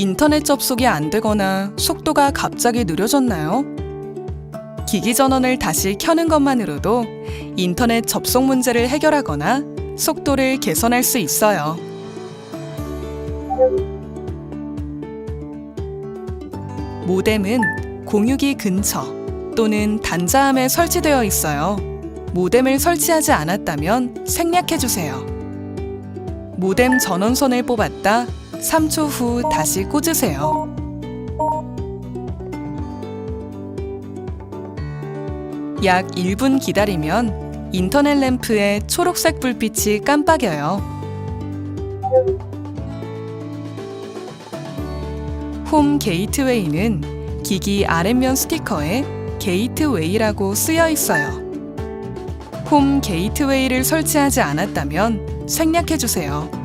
인터넷 접속이 안 되거나 속도가 갑자기 느려졌나요? 기기 전원을 다시 켜는 것만으로도 인터넷 접속 문제를 해결하거나 속도를 개선할 수 있어요. 모뎀은 공유기 근처 또는 단자함에 설치되어 있어요. 모뎀을 설치하지 않았다면 생략해 주세요. 모뎀 전원선을 뽑았다 3초 후 다시 꽂으세요. 약 1분 기다리면 인터넷 램프의 초록색 불빛이 깜빡여요. 홈 게이트웨이는 기기 아랫면 스티커에 게이트웨이라고 쓰여 있어요. 홈 게이트웨이를 설치하지 않았다면 생략해 주세요.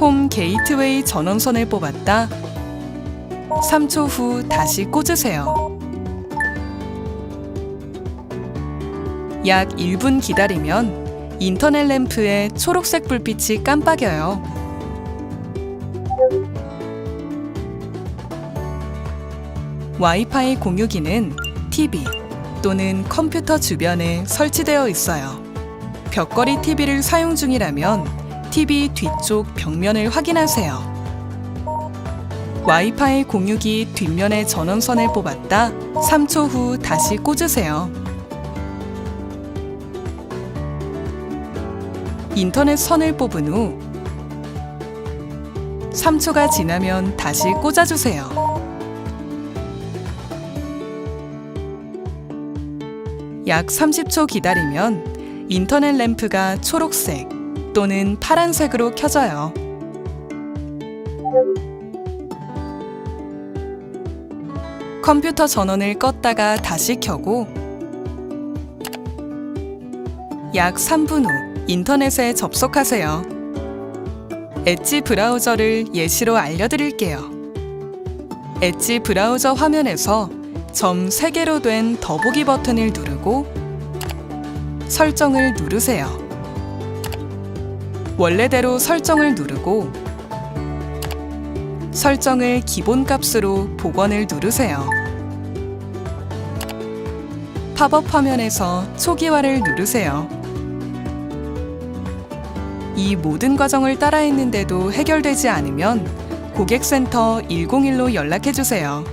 홈 게이트웨이 전원선을 뽑았다. 3초 후 다시 꽂으세요. 약 1분 기다리면 인터넷 램프의 초록색 불빛이 깜빡여요. 와이파이 공유기는 TV 또는 컴퓨터 주변에 설치되어 있어요. 벽걸이 TV를 사용 중이라면 TV 뒤쪽 벽면을 확인하세요. 와이파이 공유기 뒷면의 전원선을 뽑았다 3초 후 다시 꽂으세요. 인터넷 선을 뽑은 후 3초가 지나면 다시 꽂아주세요. 약 30초 기다리면 인터넷 램프가 초록색 또는 파란색으로 켜져요. 컴퓨터 전원을 껐다가 다시 켜고 약 3분 후 인터넷에 접속하세요. 엣지 브라우저를 예시로 알려드릴게요. 엣지 브라우저 화면에서 점 3개로 된 더보기 버튼을 누르고 설정을 누르세요. 원래대로 설정을 누르고 설정을 기본값으로 복원을 누르세요. 팝업 화면에서 초기화를 누르세요. 이 모든 과정을 따라했는데도 해결되지 않으면 고객센터 101로 연락해 주세요.